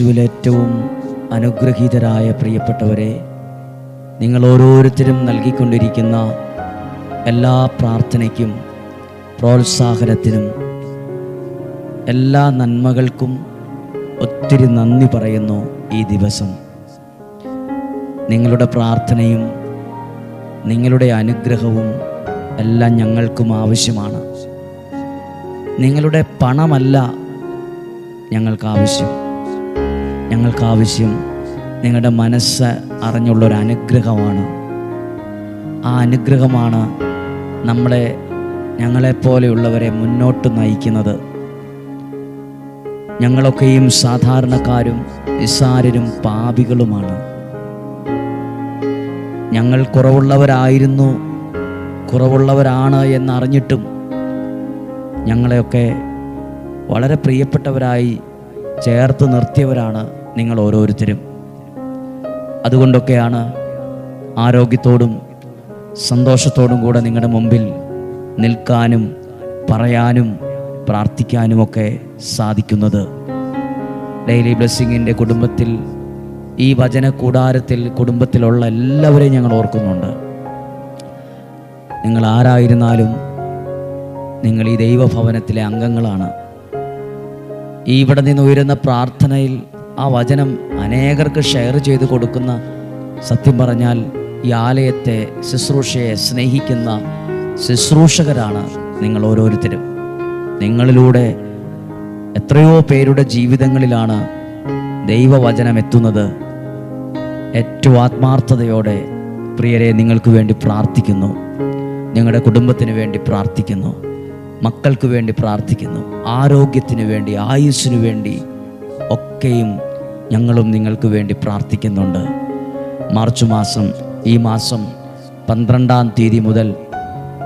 യേശുവിൽ ഏറ്റവും അനുഗ്രഹീതരായ പ്രിയപ്പെട്ടവരെ നിങ്ങൾ ഓരോരുത്തരും നൽകിക്കൊണ്ടിരിക്കുന്ന എല്ലാ പ്രാർത്ഥനയ്ക്കും പ്രോത്സാഹനത്തിനും എല്ലാ നന്മകൾക്കും ഒത്തിരി നന്ദി പറയുന്നു ഈ ദിവസം. നിങ്ങളുടെ പ്രാർത്ഥനയും നിങ്ങളുടെ അനുഗ്രഹവും എല്ലാം ഞങ്ങൾക്കും ആവശ്യമാണ്. നിങ്ങളുടെ പണമല്ല ഞങ്ങൾക്ക് ആവശ്യം ഞങ്ങൾക്ക് ആവശ്യം നിങ്ങളുടെ മനസ്സ് അറിഞ്ഞുള്ളൊരു അനുഗ്രഹമാണ്. ആ അനുഗ്രഹമാണ് നമ്മളെ ഞങ്ങളെപ്പോലെയുള്ളവരെ മുന്നോട്ട് നയിക്കുന്നത്. ഞങ്ങളൊക്കെയും സാധാരണക്കാരും നിസ്സാരരും പാപികളുമാണ്. ഞങ്ങൾ കുറവുള്ളവരായിരുന്നു കുറവുള്ളവരാണ് എന്നറിഞ്ഞിട്ടും ഞങ്ങളെയൊക്കെ വളരെ പ്രിയപ്പെട്ടവരായി ചേർത്ത് നിർത്തിയവരാണ് നിങ്ങൾ ഓരോരുത്തരും. അതുകൊണ്ടൊക്കെയാണ് ആരോഗ്യത്തോടും സന്തോഷത്തോടും കൂടെ നിങ്ങളുടെ മുമ്പിൽ നിൽക്കാനും പറയാനും പ്രാർത്ഥിക്കാനുമൊക്കെ സാധിക്കുന്നത്. ഡെയിലി ബ്ലെസ്സിങ്ങിന്റെ കുടുംബത്തിൽ ഈ വചന കൂടാരത്തിൽ കുടുംബത്തിലുള്ള എല്ലാവരെയും ഞങ്ങൾ ഓർക്കുന്നുണ്ട്. നിങ്ങൾ ആരായിരുന്നാലും നിങ്ങൾ ഈ ദൈവഭവനത്തിലെ അംഗങ്ങളാണ്. ഈ ഇവിടെ നിന്ന് ഉയരുന്ന പ്രാർത്ഥനയിൽ ആ വചനം അനേകർക്ക് ഷെയർ ചെയ്ത് കൊടുക്കുന്ന സത്യം പറഞ്ഞാൽ ഈ ആലയത്തെ ശുശ്രൂഷയെ സ്നേഹിക്കുന്ന ശുശ്രൂഷകരാണ് നിങ്ങൾ ഓരോരുത്തരും. നിങ്ങളിലൂടെ എത്രയോ പേരുടെ ജീവിതങ്ങളിലാണ് ദൈവവചനം എത്തുന്നത്. ഏറ്റവും ആത്മാർത്ഥതയോടെ പ്രിയരെ നിങ്ങൾക്ക് വേണ്ടി പ്രാർത്ഥിക്കുന്നു. നിങ്ങളുടെ കുടുംബത്തിന് വേണ്ടി പ്രാർത്ഥിക്കുന്നു. മക്കൾക്ക് വേണ്ടി പ്രാർത്ഥിക്കുന്നു. ആരോഗ്യത്തിന് വേണ്ടി ആയുസ്സിനു വേണ്ടി ഒക്കെയും ഞങ്ങളും നിങ്ങൾക്ക് വേണ്ടി പ്രാർത്ഥിക്കുന്നുണ്ട്. മാർച്ച് മാസം ഈ മാസം പന്ത്രണ്ടാം തീയതി മുതൽ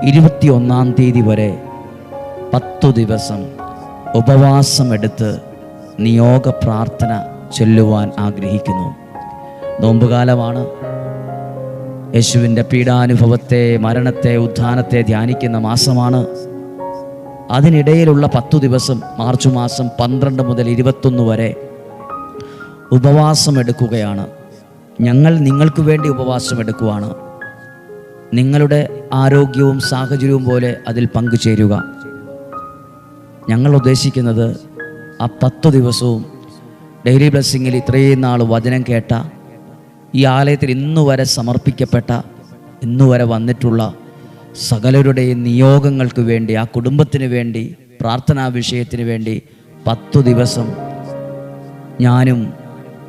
ഇരുപത്തി ഒന്നാം തീയതി വരെ പത്തു ദിവസം ഉപവാസമെടുത്ത് നിയോഗ പ്രാർത്ഥന ചൊല്ലുവാൻ ആഗ്രഹിക്കുന്നു. നോമ്പുകാലമാണ്. യേശുവിന്റെ പീഡാനുഭവത്തെ മരണത്തെ ഉത്ഥാനത്തെ ധ്യാനിക്കുന്ന മാസമാണ്. അതിനിടയിലുള്ള പത്തു ദിവസം മാർച്ച് മാസം പന്ത്രണ്ട് മുതൽ ഇരുപത്തൊന്ന് വരെ ഉപവാസം എടുക്കുകയാണ് ഞങ്ങൾ നിങ്ങൾക്ക് വേണ്ടി ഉപവാസം എടുക്കുവാണ് നിങ്ങളുടെ ആരോഗ്യവും സാഹചര്യവും പോലെ അതിൽ പങ്കുചേരുക. ഞങ്ങൾ ഉദ്ദേശിക്കുന്നത് ആ പത്തു ദിവസവും ഡെയിലി ബ്ലെസ്സിങ്ങിൽ ഇത്രയും നാൾ വചനം കേട്ട ഈ ആലയത്തിൽ ഇന്നു വരെ സമർപ്പിക്കപ്പെട്ട ഇന്നു വരെ വന്നിട്ടുള്ള സകലരുടെയും നിയോഗങ്ങൾക്ക് വേണ്ടി ആ കുടുംബത്തിന് വേണ്ടി പ്രാർത്ഥനാ വിഷയത്തിന് വേണ്ടി പത്തു ദിവസം ഞാനും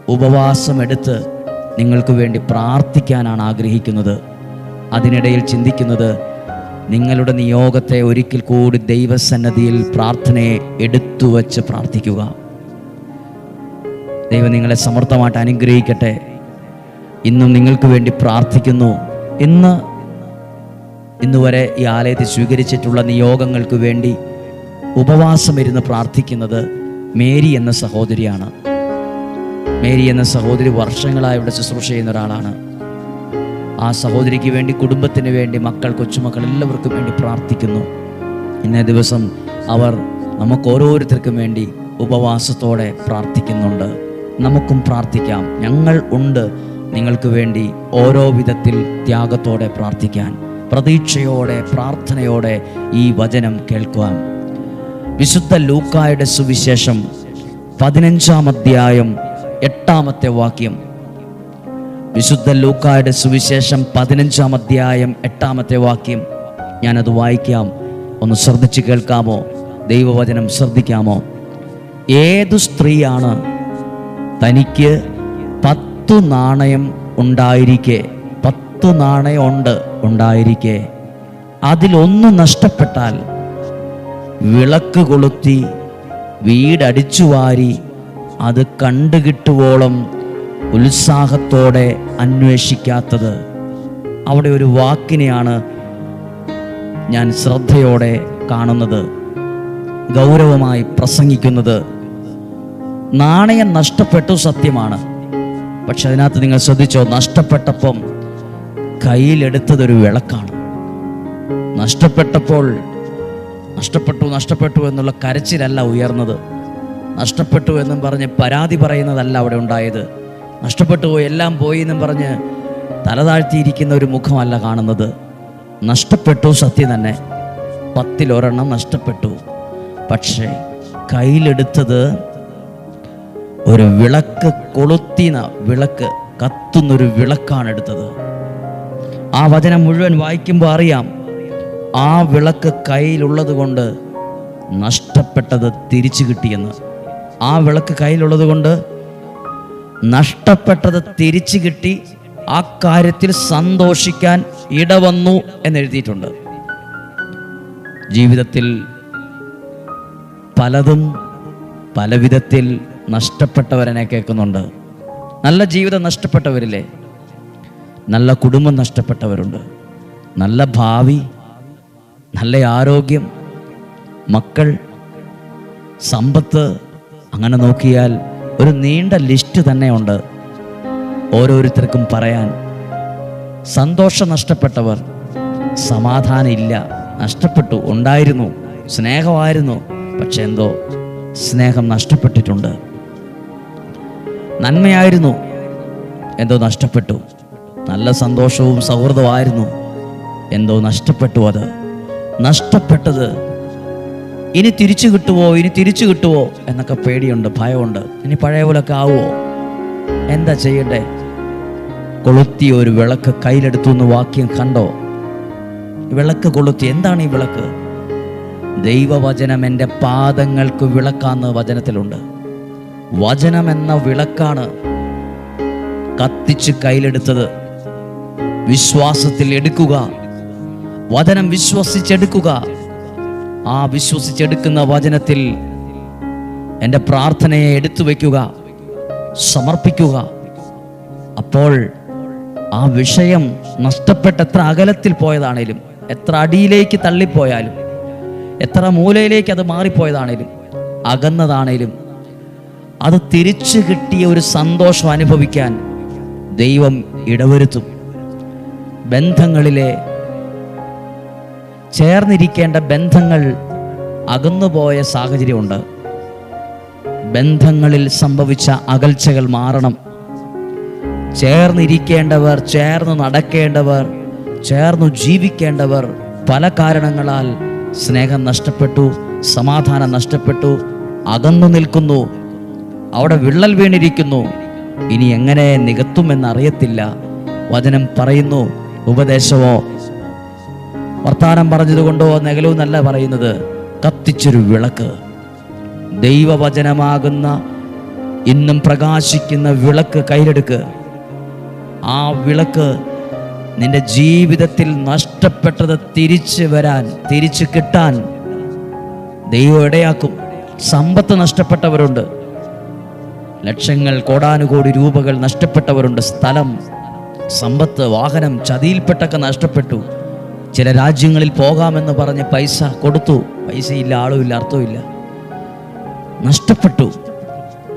ഉപവാസമെടുത്ത് നിങ്ങൾക്ക് വേണ്ടി പ്രാർത്ഥിക്കാനാണ് ആഗ്രഹിക്കുന്നത്. അതിനിടയിൽ ചിന്തിക്കുന്നത് നിങ്ങളുടെ നിയോഗത്തെ ഒരിക്കൽ കൂടി ദൈവസന്നദ്ധിയിൽ പ്രാർത്ഥനയെ എടുത്തു വച്ച് പ്രാർത്ഥിക്കുക. ദൈവം നിങ്ങളെ സമർത്ഥമായിട്ട് അനുഗ്രഹിക്കട്ടെ. ഇന്നും നിങ്ങൾക്ക് വേണ്ടി പ്രാർത്ഥിക്കുന്നു. ഇന്ന് ഇന്ന് വരെ ഈ ആലയത്തിൽ സ്വീകരിച്ചിട്ടുള്ള നിയോഗങ്ങൾക്ക് വേണ്ടി ഉപവാസം ഇരുന്ന് പ്രാർത്ഥിക്കുന്നത് മേരി എന്ന സഹോദരിയാണ്. മേരി എന്ന സഹോദരി വർഷങ്ങളായി ഇവിടെ ശുശ്രൂഷ ചെയ്യുന്ന ഒരാളാണ്. ആ സഹോദരിക്ക് വേണ്ടി കുടുംബത്തിന് വേണ്ടി മക്കൾ കൊച്ചുമക്കൾ എല്ലാവർക്കും വേണ്ടി പ്രാർത്ഥിക്കുന്നു. ഇന്നേ ദിവസം അവർ നമുക്ക് ഓരോരുത്തർക്കും വേണ്ടി ഉപവാസത്തോടെ പ്രാർത്ഥിക്കുന്നുണ്ട്. നമുക്കും പ്രാർത്ഥിക്കാം. ഞങ്ങൾ ഉണ്ട്. നിങ്ങൾക്ക് വേണ്ടി ഓരോ വിധത്തിൽ ത്യാഗത്തോടെ പ്രാർത്ഥിക്കാൻ പ്രതീക്ഷയോടെ പ്രാർത്ഥനയോടെ ഈ വചനം കേൾക്കുവാൻ വിശുദ്ധ ലൂക്കായുടെ സുവിശേഷം പതിനഞ്ചാം അധ്യായം എട്ടാമത്തെ വാക്യം. വിശുദ്ധ ലൂക്കായുടെ സുവിശേഷം പതിനഞ്ചാം അധ്യായം എട്ടാമത്തെ വാക്യം. ഞാനത് വായിക്കാം. ഒന്ന് ശ്രദ്ധിച്ച് കേൾക്കാമോ? ദൈവവചനം ശ്രദ്ധിക്കാമോ? ഏതു സ്ത്രീയാണ് തനിക്ക് പത്തു നാണയം ഉണ്ടായിരിക്കെ? പത്തു നാണയമുണ്ട് ഉണ്ടായിരിക്കെ. അതിലൊന്ന് നഷ്ടപ്പെട്ടാൽ വിളക്ക് കൊളുത്തി വീടടിച്ചു വാരി അത് കണ്ടുകിട്ടുവോളം ഉത്സാഹത്തോടെ അന്വേഷിക്കാത്തത്. അവിടെ ഒരു വാക്കിനെയാണ് ഞാൻ ശ്രദ്ധയോടെ കാണുന്നത്. ഗൗരവമായി പ്രസംഗിക്കുന്നത്. നാണയം നഷ്ടപ്പെട്ടു സത്യമാണ്. പക്ഷെ അതിനകത്ത് നിങ്ങൾ ശ്രദ്ധിച്ചോ നഷ്ടപ്പെട്ടപ്പം കയ്യിലെടുത്തതൊരു വിളക്കാണ്. നഷ്ടപ്പെട്ടപ്പോൾ നഷ്ടപ്പെട്ടു നഷ്ടപ്പെട്ടു എന്നുള്ള കരച്ചിലല്ല ഉയർന്നത്. നഷ്ടപ്പെട്ടു എന്നും പറഞ്ഞ് പരാതി പറയുന്നതല്ല അവിടെ ഉണ്ടായത്. നഷ്ടപ്പെട്ടു പോയി എല്ലാം പോയി എന്നും പറഞ്ഞ് തലതാഴ്ത്തിയിരിക്കുന്ന ഒരു മുഖമല്ല കാണുന്നത്. നഷ്ടപ്പെട്ടു സത്യം തന്നെ. പത്തിലൊരെണ്ണം നഷ്ടപ്പെട്ടു. പക്ഷേ കയ്യിലെടുത്തത് ഒരു വിളക്ക് കൊളുത്തിന വിളക്ക് കത്തുന്നൊരു വിളക്കാണ് എടുത്തത്. ആ വചനം മുഴുവൻ വായിക്കുമ്പോൾ അറിയാം ആ വിളക്ക് കയ്യിലുള്ളത് കൊണ്ട് നഷ്ടപ്പെട്ടത് തിരിച്ചു കിട്ടിയെന്ന്. ആ വിളക്ക് കയ്യിലുള്ളത് കൊണ്ട് നഷ്ടപ്പെട്ടത് തിരിച്ചു കിട്ടി. ആ കാര്യത്തിൽ സന്തോഷിക്കാൻ ഇടവന്നു എന്നെഴുതിയിട്ടുണ്ട് ജീവിതത്തിൽ പലതും പല വിധത്തിൽ നഷ്ടപ്പെട്ടവരനെ കേൾക്കുന്നുണ്ട്. നല്ല ജീവിതം നഷ്ടപ്പെട്ടവരില്ലേ? നല്ല കുടുംബം നഷ്ടപ്പെട്ടവരുണ്ട്. നല്ല ഭാവി നല്ല ആരോഗ്യം മക്കൾ സമ്പത്ത് അങ്ങനെ നോക്കിയാൽ ഒരു നീണ്ട ലിസ്റ്റ് തന്നെയുണ്ട് ഓരോരുത്തർക്കും പറയാൻ. സന്തോഷം നഷ്ടപ്പെട്ടവർ സമാധാനം ഇല്ല നഷ്ടപ്പെട്ടു ഉണ്ടായിരുന്നു സ്നേഹമായിരുന്നു. പക്ഷെ എന്തോ സ്നേഹം നഷ്ടപ്പെട്ടിട്ടുണ്ട്. നന്മയായിരുന്നു എന്തോ നഷ്ടപ്പെട്ടു. നല്ല സന്തോഷവും സൗഹൃദമായിരുന്നു എന്തോ നഷ്ടപ്പെട്ടു അത്. നഷ്ടപ്പെട്ടത് ഇനി തിരിച്ചു കിട്ടുവോ? ഇനി തിരിച്ചു കിട്ടുവോ? എന്നൊക്കെ പേടിയുണ്ട് ഭയമുണ്ട്. ഇനി പഴയ പോലൊക്കെ ആവുമോ എന്താ ചെയ്യണ്ടേ? കൊളുത്തിയ ഒരു വിളക്ക് കയ്യിലെടുത്തു എന്ന് വാക്യം കണ്ടോ? വിളക്ക് കൊളുത്തി. എന്താണ് ഈ വിളക്ക്? ദൈവവചനം എന്റെ പാദങ്ങൾക്ക് വിളക്കാന്ന് വചനത്തിലുണ്ട്. വചനം എന്ന വിളക്കാണ് കത്തിച്ച് കയ്യിലെടുത്തത്. വിശ്വാസത്തിൽ എടുക്കുക. വചനം വിശ്വസിച്ചെടുക്കുക. ആ വിശ്വസിച്ചെടുക്കുന്ന വചനത്തിൽ എന്റെ പ്രാർത്ഥനയെ എടുത്തു വയ്ക്കുക സമർപ്പിക്കുക. അപ്പോൾ ആ വിഷയം നഷ്ടപ്പെട്ട് എത്ര അകലത്തിൽ പോയതാണേലും എത്ര അടിയിലേക്ക് തള്ളിപ്പോയാലും എത്ര മൂലയിലേക്ക് അത് മാറിപ്പോയതാണേലും അകന്നതാണേലും അത് തിരിച്ചു കിട്ടിയ ഒരു സന്തോഷം അനുഭവിക്കാൻ ദൈവം ഇടവരുത്തും. ബന്ധങ്ങളിലെ ചേർന്നിരിക്കേണ്ട ബന്ധങ്ങൾ അകന്നുപോയ സാഹചര്യമുണ്ട്. ബന്ധങ്ങളിൽ സംഭവിച്ച അകൽച്ചകൾ മാറണം. ചേർന്നിരിക്കേണ്ടവർ ചേർന്ന് നടക്കേണ്ടവർ ചേർന്നു ജീവിക്കേണ്ടവർ പല കാരണങ്ങളാൽ സ്നേഹം നഷ്ടപ്പെട്ടു സമാധാനം നഷ്ടപ്പെട്ടു അകന്നു നിൽക്കുന്നു അവിടെ വിള്ളൽ വീണിരിക്കുന്നു. ഇനി എങ്ങനെ നികത്തുമെന്നറിയത്തില്ല വചനം പറയുന്നു ഉപദേശമോ? വർത്താനം പറഞ്ഞതുകൊണ്ടോ കൊണ്ടോ നല്ല പറയുന്നത്. കത്തിച്ചൊരു വിളക്ക്. ദൈവവചനമാകുന്ന ഇന്നും പ്രകാശിക്കുന്ന വിളക്ക് കയ്യിലെടുക്ക്. ആ വിളക്ക് നിന്റെ ജീവിതത്തിൽ നഷ്ടപ്പെട്ടത് തിരിച്ചു വരാൻ തിരിച്ചു കിട്ടാൻ ദൈവം ഇടയാക്കും. സമ്പത്ത് നഷ്ടപ്പെട്ടവരുണ്ട്. ലക്ഷങ്ങൾ കോടാനുകോടി രൂപകൾ നഷ്ടപ്പെട്ടവരുണ്ട്. സ്ഥലം സമ്പത്ത് വാഹനം ചതിയിൽപ്പെട്ടൊക്കെ നഷ്ടപ്പെട്ടു. ചില രാജ്യങ്ങളിൽ പോകാമെന്ന് പറഞ്ഞ് പൈസ കൊടുത്തു. പൈസയില്ല ആളുമില്ല അർത്ഥമില്ല നഷ്ടപ്പെട്ടു.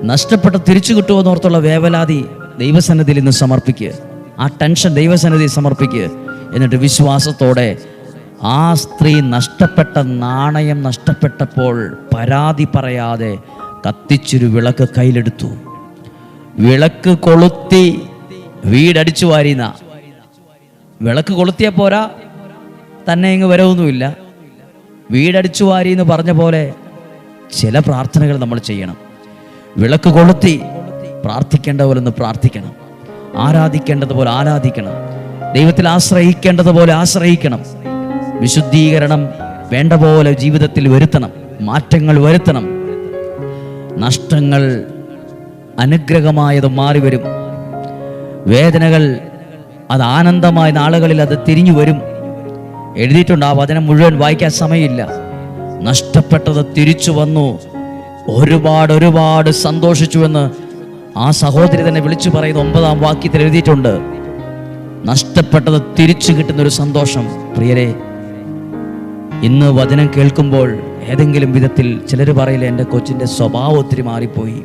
നഷ്ടപ്പെട്ട് തിരിച്ചു കിട്ടുമെന്ന് ഓർത്തുള്ള വേവലാതി ദൈവസന്നിധിയിൽ നിന്ന് സമർപ്പിക്കുക ആ ടെൻഷൻ ദൈവസന്നിധിയിൽ സമർപ്പിക്കുക എന്നിട്ട് വിശ്വാസത്തോടെ ആ സ്ത്രീ നഷ്ടപ്പെട്ട നാണയം നഷ്ടപ്പെട്ടപ്പോൾ പരാതി പറയാതെ കത്തിച്ചൊരു വിളക്ക് കയ്യിലെടുത്തു. വിളക്ക് കൊളുത്തി വീടടിച്ചു വാരിന വിളക്ക് കൊളുത്തിയ പോരാ. തന്നെ ഇങ്ങ് വരവൊന്നുമില്ല. വീടടിച്ചു വാരി എന്ന് പറഞ്ഞ പോലെ ചില പ്രാർത്ഥനകൾ നമ്മൾ ചെയ്യണം. വിളക്ക് കൊളുത്തി പ്രാർത്ഥിക്കേണ്ട പോലെ ഒന്ന് പ്രാർത്ഥിക്കണം. ആരാധിക്കേണ്ടതുപോലെ ആരാധിക്കണം. ദൈവത്തിൽ ആശ്രയിക്കേണ്ടതുപോലെ ആശ്രയിക്കണം. വിശുദ്ധീകരണം വേണ്ട പോലെ ജീവിതത്തിൽ വരുത്തണം. മാറ്റങ്ങൾ വരുത്തണം. നഷ്ടങ്ങൾ അനുഗ്രഹമായത് മാറി വരും. വേദനകൾ അത് ആനന്ദമായ നാളുകളിൽ അത് തിരിഞ്ഞു വരും. എഴുതിയിട്ടുണ്ട് ആ വചനം മുഴുവൻ വായിക്കാൻ സമയമില്ല. നഷ്ടപ്പെട്ടത് തിരിച്ചു വന്നു. ഒരുപാട് ഒരുപാട് സന്തോഷിച്ചുവെന്ന് ആ സഹോദരി തന്നെ വിളിച്ചു പറയുന്ന ഒമ്പതാം വാക്യത്തിൽ എഴുതിയിട്ടുണ്ട്. നഷ്ടപ്പെട്ടത് തിരിച്ചു കിട്ടുന്ന ഒരു സന്തോഷം. പ്രിയരെ ഇന്ന് വചനം കേൾക്കുമ്പോൾ ഏതെങ്കിലും വിധത്തിൽ ചിലർ പറയില്ല എന്റെ കൊച്ചിന്റെ സ്വഭാവം ഒത്തിരി മാറിപ്പോയി.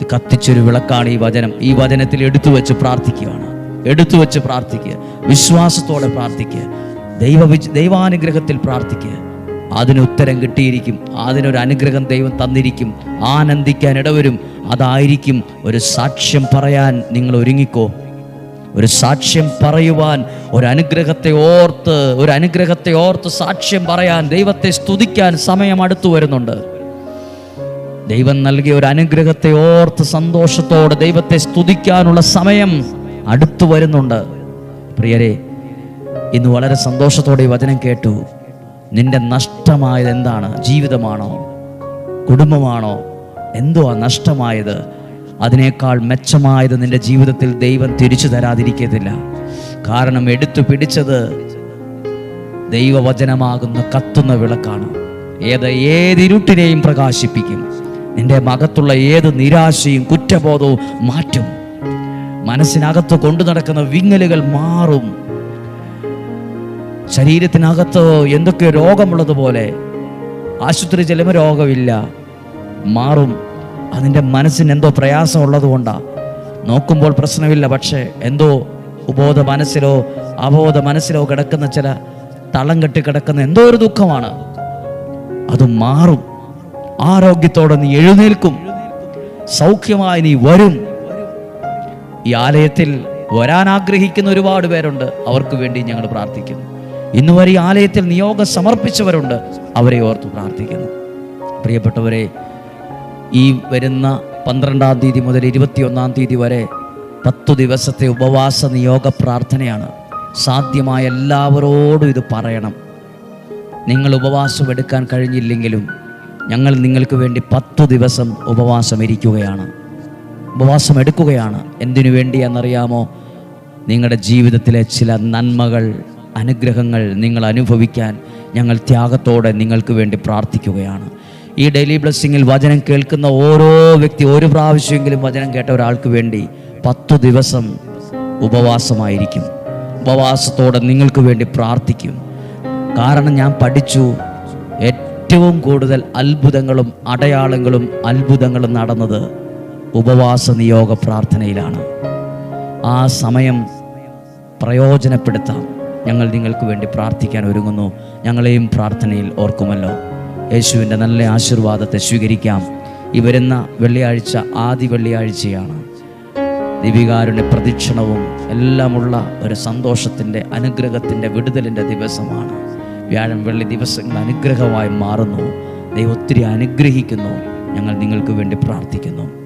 ഇത് കത്തിച്ചൊരു വിളക്കാണ് ഈ വചനം. ഈ വചനത്തിൽ എടുത്തു വെച്ച് പ്രാർത്ഥിക്കുകയാണ്. എടുത്തു വെച്ച് പ്രാർത്ഥിക്കുക. വിശ്വാസത്തോടെ പ്രാർത്ഥിക്കുക. ദൈവ ദൈവാനുഗ്രഹത്തിൽ പ്രാർത്ഥിക്കുക. അതിന് ഉത്തരം കിട്ടിയിരിക്കും. അതിനൊരു അനുഗ്രഹം ദൈവം തന്നിരിക്കും. ആനന്ദിക്കാൻ ഇടവരും. അതായിരിക്കും ഒരു സാക്ഷ്യം പറയാൻ നിങ്ങൾ ഒരുങ്ങിക്കോ. ഒരു സാക്ഷ്യം പറയുവാൻ ഒരു അനുഗ്രഹത്തെ ഓർത്ത് ഒരു അനുഗ്രഹത്തെ ഓർത്ത് സാക്ഷ്യം പറയാൻ ദൈവത്തെ സ്തുതിക്കാൻ സമയം അടുത്തു വരുന്നുണ്ട്. ദൈവം നൽകിയ ഒരു അനുഗ്രഹത്തെ ഓർത്ത് സന്തോഷത്തോടെ ദൈവത്തെ സ്തുതിക്കാനുള്ള സമയം അടുത്തു വരുന്നുണ്ട്. പ്രിയരെ ഇന്ന് വളരെ സന്തോഷത്തോടെ ഈ വചനം കേട്ടു. നിന്റെ നഷ്ടമായത് എന്താണ്? ജീവിതമാണോ? കുടുംബമാണോ? എന്തോ നഷ്ടമായത്? അതിനേക്കാൾ മെച്ചമായത് നിന്റെ ജീവിതത്തിൽ ദൈവം തിരിച്ചു തരാതിരിക്കത്തില്ല. കാരണം എടുത്തു പിടിച്ചത് ദൈവവചനമാകുന്ന കത്തുന്ന വിളക്കാണ്. ഏത് ഏതിരുട്ടിനെയും പ്രകാശിപ്പിക്കും. നിന്റെ മകത്തുള്ള ഏത് നിരാശയും കുറ്റബോധവും മാറ്റും. മനസ്സിനകത്ത് കൊണ്ടു നടക്കുന്ന വിങ്ങലുകൾ മാറും. ശരീരത്തിനകത്ത് എന്തൊക്കെ രോഗമുള്ളതുപോലെ ആശുപത്രി ചെല്ലുമ്പോ രോഗമില്ല. മാറും. അതിന്റെ മനസ്സിന് എന്തോ പ്രയാസമുള്ളത് കൊണ്ടാണ് നോക്കുമ്പോൾ പ്രശ്നമില്ല പക്ഷേ എന്തോ ഉബോധ മനസ്സിലോ അബോധ മനസ്സിലോ കിടക്കുന്ന ചില തളം കെട്ടി കിടക്കുന്ന എന്തോ ഒരു ദുഃഖമാണ്. അത് മാറും. ആരോഗ്യത്തോടെ നീ എഴുന്നേൽക്കും. സൗഖ്യമായി നീ വരും. ഈ ആലയത്തിൽ വരാൻ ആഗ്രഹിക്കുന്ന ഒരുപാട് പേരുണ്ട്. അവർക്ക് വേണ്ടി ഞങ്ങൾ പ്രാർത്ഥിക്കുന്നു. ഇന്ന് വരെ ഈ ആലയത്തിൽ നിയോഗം സമർപ്പിച്ചവരുണ്ട്. അവരെ ഓർത്ത് പ്രാർത്ഥിക്കുന്നു. പ്രിയപ്പെട്ടവരെ ഈ വരുന്ന പന്ത്രണ്ടാം തീയതി മുതൽ ഇരുപത്തിയൊന്നാം തീയതി വരെ പത്തു ദിവസത്തെ ഉപവാസ നിയോഗ പ്രാർത്ഥനയാണ്. സാധ്യമായ എല്ലാവരോടും ഇത് പറയണം. നിങ്ങൾ ഉപവാസം എടുക്കാൻ കഴിഞ്ഞില്ലെങ്കിലും ഞങ്ങൾ നിങ്ങൾക്ക് വേണ്ടി പത്തു ദിവസം ഉപവാസം ഇരിക്കുകയാണ്. ഉപവാസം എടുക്കുകയാണ്. എന്തിനു വേണ്ടിയാണെന്നറിയാമോ നിങ്ങളുടെ ജീവിതത്തിലെ ചില നന്മകൾ അനുഗ്രഹങ്ങൾ നിങ്ങൾ അനുഭവിക്കാൻ ഞങ്ങൾ ത്യാഗത്തോടെ നിങ്ങൾക്ക് വേണ്ടി പ്രാർത്ഥിക്കുകയാണ്. ഈ ഡെയിലി ബ്ലെസ്സിങ്ങിൽ വചനം കേൾക്കുന്ന ഓരോ വ്യക്തി ഒരു പ്രാവശ്യമെങ്കിലും വചനം കേട്ട ഒരാൾക്ക് വേണ്ടി പത്തു ദിവസം ഉപവാസമായിരിക്കും. ഉപവാസത്തോടെ നിങ്ങൾക്ക് വേണ്ടി പ്രാർത്ഥിക്കും. കാരണം ഞാൻ പഠിച്ചു ഏറ്റവും കൂടുതൽ അത്ഭുതങ്ങളും അടയാളങ്ങളും അത്ഭുതങ്ങളും നടന്നത് ഉപവാസ നിയോഗ പ്രാർത്ഥനയിലാണ്. ആ സമയം പ്രയോജനപ്പെടുത്താം. ഞങ്ങൾ നിങ്ങൾക്ക് വേണ്ടി പ്രാർത്ഥിക്കാൻ ഒരുങ്ങുന്നു. ഞങ്ങളെയും പ്രാർത്ഥനയിൽ ഓർക്കുമല്ലോ. യേശുവിന്റെ നല്ല ആശീർവാദത്തെ സ്വീകരിക്കാം. ഈ വരുന്ന വെള്ളിയാഴ്ച ആദ്യ വെള്ളിയാഴ്ചയാണ്. ദിവികാരുടെ പ്രദക്ഷിണവും എല്ലാമുള്ള ഒരു സന്തോഷത്തിന്റെ അനുഗ്രഹത്തിന്റെ വിടുതലിന്റെ ദിവസമാണ്. വ്യാഴം വെള്ളി ദിവസങ്ങൾ അനുഗ്രഹമായി മാറുന്നു. ദൈവം ഒത്തിരി അനുഗ്രഹിക്കുന്നു. ഞങ്ങൾ നിങ്ങൾക്ക് വേണ്ടി പ്രാർത്ഥിക്കുന്നു.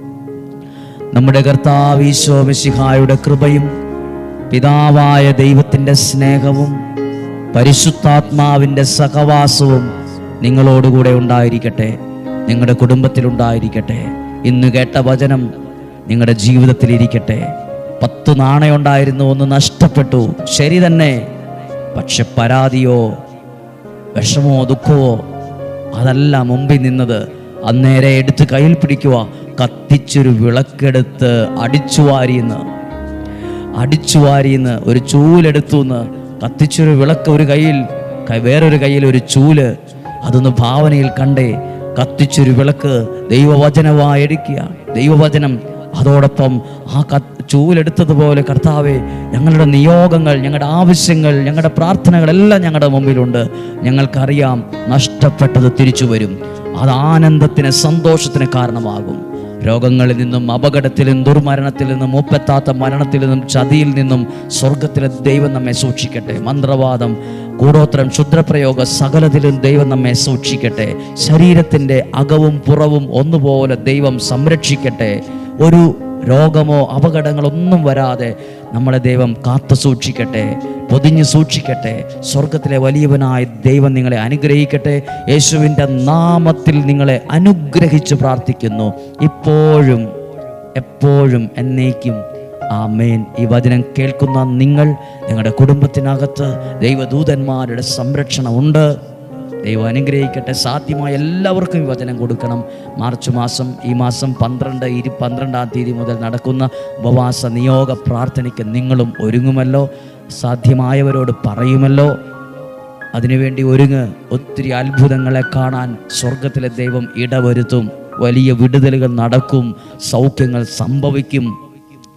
നമ്മുടെ കർത്താവ് ഈശോ മിശിഹായുടെ കൃപയും പിതാവായ ദൈവത്തിന്റെ സ്നേഹവും പരിശുദ്ധാത്മാവിന്റെ സഹവാസവും നിങ്ങളോടുകൂടെ ഉണ്ടായിരിക്കട്ടെ. നിങ്ങളുടെ കുടുംബത്തിലുണ്ടായിരിക്കട്ടെ ഇന്ന് കേട്ട വചനം നിങ്ങളുടെ ജീവിതത്തിലിരിക്കട്ടെ പത്ത് നാണയുണ്ടായിരുന്നു ഒന്ന് നഷ്ടപ്പെട്ടു. ശരി തന്നെ. പക്ഷെ പരാതിയോ വിഷമോ ദുഃഖമോ അതല്ല മുമ്പിൽ നിന്നത്. അന്നേരെ എടുത്ത് കയ്യിൽ പിടിക്കുക കത്തിച്ചൊരു വിളക്കെടുത്ത് അടിച്ചു വാരിയെന്ന് അടിച്ചു വാരിന്ന് ഒരു ചൂലെടുത്തു നിന്ന് കത്തിച്ചൊരു വിളക്ക് ഒരു കയ്യിൽ വേറൊരു കയ്യിൽ ഒരു ചൂൽ. അതൊന്ന് ഭാവനയിൽ കണ്ടേ കത്തിച്ചൊരു വിളക്ക് ദൈവവചനമായി എടുക്കുക. ദൈവവചനം അതോടൊപ്പം ആ ക ചൂലെടുത്തതുപോലെ കർത്താവെ ഞങ്ങളുടെ നിയോഗങ്ങൾ ഞങ്ങളുടെ ആവശ്യങ്ങൾ ഞങ്ങളുടെ പ്രാർത്ഥനകളെല്ലാം ഞങ്ങളുടെ മുമ്പിലുണ്ട്. ഞങ്ങൾക്കറിയാം നഷ്ടപ്പെട്ടത് തിരിച്ചു വരും അത് ആനന്ദത്തിന് സന്തോഷത്തിന് കാരണമാകും. രോഗങ്ങളിൽ നിന്നും അപകടത്തിൽ നിന്നും ദുർമരണത്തിൽ നിന്നും ഒപ്പെത്താത്ത മരണത്തിൽ നിന്നും ചതിയിൽ നിന്നും സ്വർഗത്തിലെ ദൈവം നമ്മെ സൂക്ഷിക്കട്ടെ. മന്ത്രവാദം കൂടോത്രം ക്ഷുദ്രപ്രയോഗ സകലത്തിലും ദൈവം നമ്മെ സൂക്ഷിക്കട്ടെ. ശരീരത്തിന്റെ അകവും പുറവും ഒന്നുപോലെ ദൈവം സംരക്ഷിക്കട്ടെ. ഒരു രോഗമോ അപകടങ്ങളോ ഒന്നും വരാതെ നമ്മളെ ദൈവം കാത്തു സൂക്ഷിക്കട്ടെ പൊതിഞ്ഞു സൂക്ഷിക്കട്ടെ സ്വർഗത്തിലെ വലിയവനായ ദൈവം നിങ്ങളെ അനുഗ്രഹിക്കട്ടെ യേശുവിന്റെ നാമത്തിൽ നിങ്ങളെ അനുഗ്രഹിച്ച് പ്രാർത്ഥിക്കുന്നു. ഇപ്പോഴും എപ്പോഴും എന്നേക്കും ആമേൻ. ഈ വചനം കേൾക്കുന്ന നിങ്ങൾ നിങ്ങളുടെ കുടുംബത്തിനകത്ത് ദൈവദൂതന്മാരുടെ സംരക്ഷണമുണ്ട് ദൈവം അനുഗ്രഹിക്കട്ടെ. സാധ്യമായ എല്ലാവർക്കും ഈ വചനം കൊടുക്കണം. മാർച്ച് മാസം ഈ മാസം പന്ത്രണ്ട് ഇരു പന്ത്രണ്ടാം തീയതി മുതൽ നടക്കുന്ന ഉപവാസ നിയോഗ പ്രാർത്ഥനയ്ക്ക് നിങ്ങളും ഒരുങ്ങുമല്ലോ. സാധ്യമായവരോട് പറയുമല്ലോ. അതിനുവേണ്ടി ഒരുങ്ങ്. ഒത്തിരി അത്ഭുതങ്ങളെ കാണാൻ സ്വർഗത്തിലെ ദൈവം ഇടവരുത്തും. വലിയ വിടുതലുകൾ നടക്കും. സൗഖ്യങ്ങൾ സംഭവിക്കും.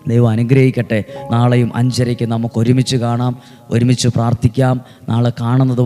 ദൈവം അനുഗ്രഹിക്കട്ടെ. നാളെയും അഞ്ചരയ്ക്ക് നമുക്ക് ഒരുമിച്ച് കാണാം. ഒരുമിച്ച് പ്രാർത്ഥിക്കാം. നാളെ കാണുന്നത്